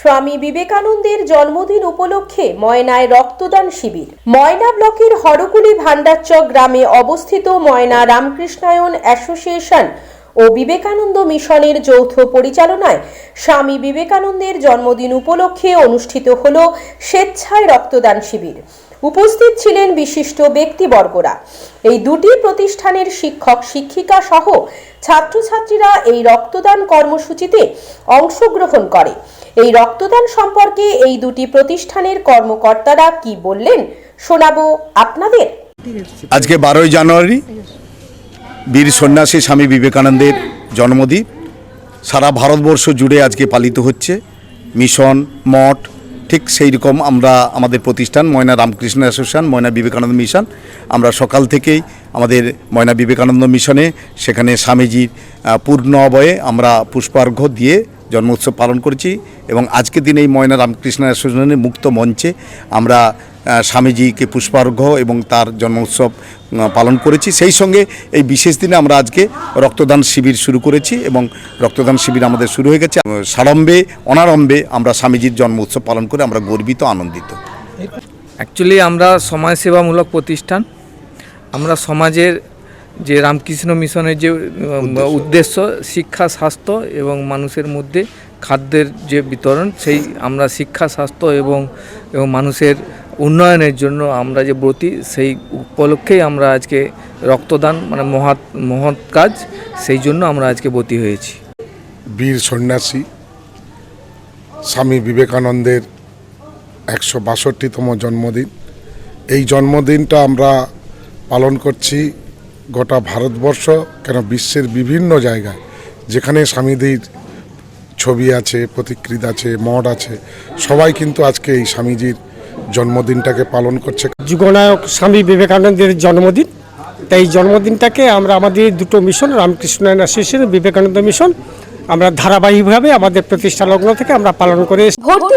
স্বামী বিবেকানন্দের জন্মদিন উপলক্ষে ময়নায় রক্তদান শিবির। ময়না ব্লকের হরকুলি ভান্ডারচক গ্রামে অবস্থিত ময়না রামকৃষ্ণায়ন অ্যাসোসিয়েশন ও বিবেকানন্দ মিশনের যৌথ পরিচালনায় স্বামী বিবেকানন্দের জন্মদিন উপলক্ষে অনুষ্ঠিত হল স্বেচ্ছায় রক্তদান শিবির। উপস্থিত ছিলেন বিশিষ্ট ব্যক্তিবর্গরা। এই দুটি প্রতিষ্ঠানের শিক্ষক, শিক্ষিকা সহ ছাত্রছাত্রীরা এই রক্তদান কর্মসূচিতে অংশগ্রহণ করে। এই রক্তদান সম্পর্কে এই দুটি প্রতিষ্ঠানের কর্মকর্তারা কি বললেন, শোনাবো আপনাদের। আজকে বারোই জানুয়ারি, বীর সন্ন্যাসী স্বামী বিবেকানন্দের জন্মদিন। সারা ভারতবর্ষ জুড়ে আজকে পালিত হচ্ছে। মিশন, মঠ ঠিক সেই রকম আমরা আমাদের প্রতিষ্ঠান ময়না রামকৃষ্ণ অ্যাসোসিয়েশন, ময়না বিবেকানন্দ মিশন। আমরা সকাল থেকেই আমাদের ময়না বিবেকানন্দ মিশনে সেখানে স্বামীজির পূর্ণ অবয়ে আমরা পুষ্পার্ঘ্য দিয়ে জন্মোৎসব পালন করেছি এবং আজকের দিনে এই ময়না রামকৃষ্ণ অ্যাসোসিয়েশনের মুক্ত মঞ্চে আমরা স্বামীজিকে পুষ্পার্ঘ্য এবং তার জন্মোৎসব আহ, পালন করেছি। সেই সঙ্গে এই বিশেষ দিনে আমরা আজকে রক্তদান শিবির শুরু করেছি এবং রক্তদান শিবির আমাদের শুরু হয়ে গেছে। আহ, সাড়ম্বে অনারম্বে আমরা স্বামীজির জন্ম উৎসব পালন করে আমরা গর্বিত আনন্দিত। অ্যাকচুয়ালি আমরা সমাজসেবামূলক প্রতিষ্ঠান। আমরা সমাজের যে রামকৃষ্ণ মিশনের যে উদ্দেশ্য শিক্ষা স্বাস্থ্য এবং মানুষের মধ্যে খাদ্যের যে বিতরণ সেই আমরা শিক্ষা স্বাস্থ্য এবং এবং মানুষের উন্নয়নের জন্য আমরা যে ব্রতী সেই উপলক্ষেই আমরা আজকে রক্তদান মানে মহৎ মহৎ কাজ সেই জন্য আমরা আজকে ব্রতী হয়েছি। বীর সন্ন্যাসী স্বামী বিবেকানন্দের একশো বাষট্টিতম জন্মদিন। এই জন্মদিনটা আমরা পালন করছি গোটা ভারতবর্ষ কেন বিশ্বের বিভিন্ন জায়গায় যেখানে স্বামীজির ছবি আছে প্রতিকৃতি আছে মঠ আছে সবাই কিন্তু আজকে এই স্বামীজির জন্মদিনটাকে পালন করছে যুগনায়ক স্বামী বিবেকানন্দের জন্মদিন তাই জন্মদিনটাকে আমরা আমাদের দুটো Mission Ramakrishna Association Vivekananda Mission আমরা ধারাবাহিকভাবে আমাদের প্রতিষ্ঠা লগ্ন থেকে আমরা পালন করে এসেছি। ভর্তি